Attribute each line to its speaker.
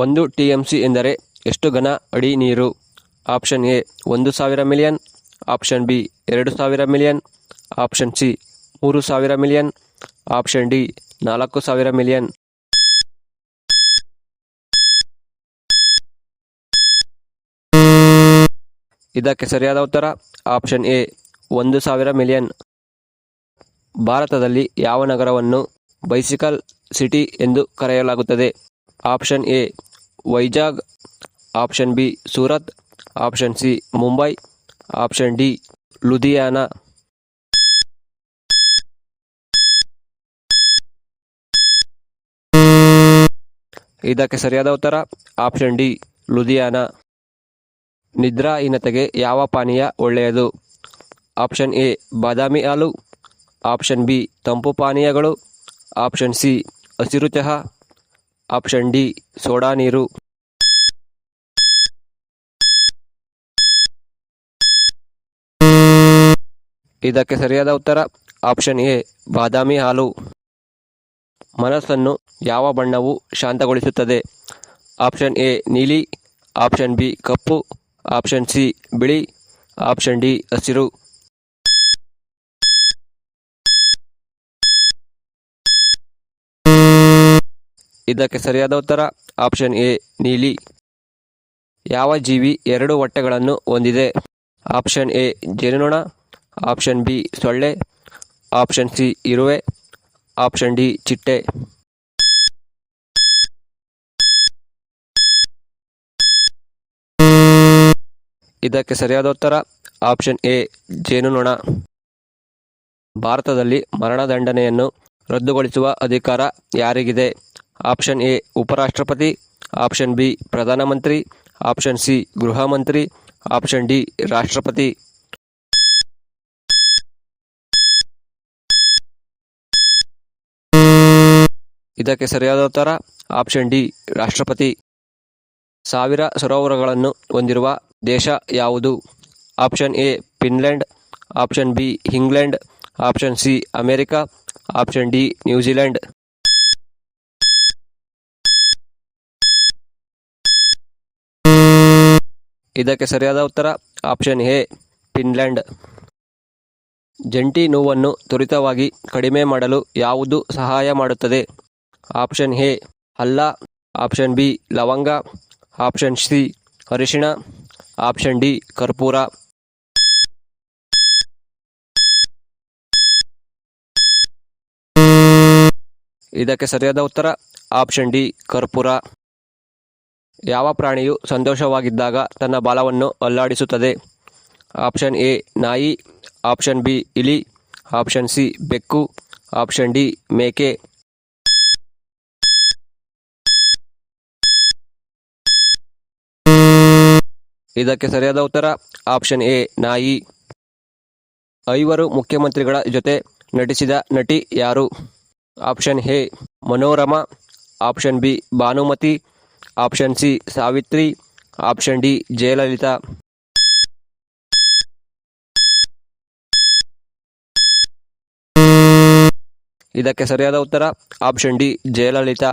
Speaker 1: ಒಂದು ಟಿ.ಎಂ.ಸಿ ಎಂದರೆ ಎಷ್ಟು ಘನ ಅಡಿ ನೀರು? ಆಪ್ಷನ್ ಎ, ಒಂದು ಸಾವಿರ ಮಿಲಿಯನ್. ಆಪ್ಷನ್ ಬಿ, ಎರಡು ಸಾವಿರ ಮಿಲಿಯನ್. ಆಪ್ಷನ್ ಸಿ, ಮೂರು ಸಾವಿರ ಮಿಲಿಯನ್. ಆಪ್ಷನ್ ಡಿ, ನಾಲ್ಕು ಸಾವಿರ ಮಿಲಿಯನ್. ಇದಕ್ಕೆ ಸರಿಯಾದ ಉತ್ತರ, ಆಪ್ಷನ್ ಎ, ಒಂದು ಸಾವಿರ ಮಿಲಿಯನ್. ಭಾರತದಲ್ಲಿ ಯಾವ ನಗರವನ್ನು ಬೈಸಿಕಲ್ ಸಿಟಿ ಎಂದು ಕರೆಯಲಾಗುತ್ತದೆ? Option A Vizag, option B Surat, option C Mumbai, option D Ludhiana. ಇದಕ್ಕೆ ಸರಿಯಾದ ಉತ್ತರ, ಆಪ್ಷನ್ ಡಿ ಲುಧಿಯಾನ. ನಿದ್ರಾಹೀನತೆಗೆ ಯಾವ ಪಾನೀಯ ಒಳ್ಳೆಯದು? ಆಪ್ಷನ್ ಎ ಬಾದಾಮಿ ಹಾಲು, ಆಪ್ಷನ್ ಬಿ ತಂಪು ಪಾನೀಯಗಳು, ಆಪ್ಷನ್ ಸಿ ಹಸಿರು ಚಹಾ. ಆಪ್ಷನ್ ಡಿ, ಸೋಡಾ ನೀರು. ಇದಕ್ಕೆ ಸರಿಯಾದ ಉತ್ತರ, ಆಪ್ಷನ್ ಎ, ಬಾದಾಮಿ ಹಾಲು. ಮನಸ್ಸನ್ನು ಯಾವ ಬಣ್ಣವು ಶಾಂತಗೊಳಿಸುತ್ತದೆ? ಆಪ್ಷನ್ ಎ, ನೀಲಿ. ಆಪ್ಷನ್ ಬಿ, ಕಪ್ಪು. ಆಪ್ಷನ್ ಸಿ, ಬಿಳಿ. ಆಪ್ಷನ್ ಡಿ, ಹಸಿರು. ಇದಕ್ಕೆ ಸರಿಯಾದ ಉತ್ತರ ಆಪ್ಷನ್ ಎ, ನೀಲಿ. ಯಾವ ಜೀವಿ ಎರಡು ಹೊಟ್ಟೆಗಳನ್ನು ಹೊಂದಿದೆ? ಆಪ್ಷನ್ ಎ, ಜೇನುನೊಣ. ಆಪ್ಷನ್ ಬಿ, ಸೊಳ್ಳೆ. ಆಪ್ಷನ್ ಸಿ, ಇರುವೆ. ಆಪ್ಷನ್ ಡಿ, ಚಿಟ್ಟೆ. ಇದಕ್ಕೆ ಸರಿಯಾದ ಉತ್ತರ ಆಪ್ಷನ್ ಎ, ಜೇನುನೊಣ. ಭಾರತದಲ್ಲಿ ಮರಣದಂಡನೆಯನ್ನು ರದ್ದುಗೊಳಿಸುವ ಅಧಿಕಾರ ಯಾರಿಗಿದೆ? ಆಪ್ಷನ್ ಎ ಉಪರಾಷ್ಟ್ರಪತಿ, ಆಪ್ಷನ್ ಬಿ ಪ್ರಧಾನಮಂತ್ರಿ, ಆಪ್ಷನ್ ಸಿ ಗೃಹ ಮಂತ್ರಿ ಆಪ್ಷನ್ ಡಿ ರಾಷ್ಟ್ರಪತಿ. ಇದಕ್ಕೆ ಸರಿಯಾದ ಉತ್ತರ, ಆಪ್ಷನ್ ಡಿ ರಾಷ್ಟ್ರಪತಿ. ಸಾವಿರ ಸರೋವರಗಳನ್ನು ಹೊಂದಿರುವ ದೇಶ ಯಾವುದು? Option A Finland, option B England, option C America, option D New Zealand. ಇದಕ್ಕೆ ಸರಿಯಾದ ಉತ್ತರ ಆಪ್ಷನ್ ಎ, ಫಿನ್ಲ್ಯಾಂಡ್. ಜಂಟಿ ನೋವನ್ನು ತ್ವರಿತವಾಗಿ ಕಡಿಮೆ ಮಾಡಲು ಯಾವುದು ಸಹಾಯ ಮಾಡುತ್ತದೆ? ಆಪ್ಷನ್ ಎ ಅಲ್ಲ ಆಪ್ಷನ್ ಬಿ, ಲವಂಗ. ಆಪ್ಷನ್ ಸಿ, ಅರಿಶಿಣ. ಆಪ್ಷನ್ ಡಿ, ಕರ್ಪೂರ. ಇದಕ್ಕೆ ಸರಿಯಾದ ಉತ್ತರ ಆಪ್ಷನ್ ಡಿ, ಕರ್ಪೂರ. ಯಾವ ಪ್ರಾಣಿಯು ಸಂತೋಷವಾಗಿದ್ದಾಗ ತನ್ನ ಬಾಲವನ್ನು ಅಲ್ಲಾಡಿಸುತ್ತದೆ? ಆಪ್ಷನ್ ಎ, ನಾಯಿ. ಆಪ್ಷನ್ ಬಿ, ಇಲಿ. ಆಪ್ಷನ್ ಸಿ, ಬೆಕ್ಕು. ಆಪ್ಷನ್ ಡಿ, ಮೇಕೆ. ಇದಕ್ಕೆ ಸರಿಯಾದ ಉತ್ತರ, ಆಪ್ಷನ್ ಎ, ನಾಯಿ. ಐವರು ಮುಖ್ಯಮಂತ್ರಿಗಳ ಜೊತೆ ನಟಿಸಿದ ನಟಿ ಯಾರು? Option A, Manorama. Option B, Bhanumathi. Option C Savitri option D Jayalalithaa ಇದಕ್ಕೆ ಸರಿಯಾದ ಉತ್ತರ ಆಪ್ಷನ್ ಡಿ ಜಯಲಲಿತಾ.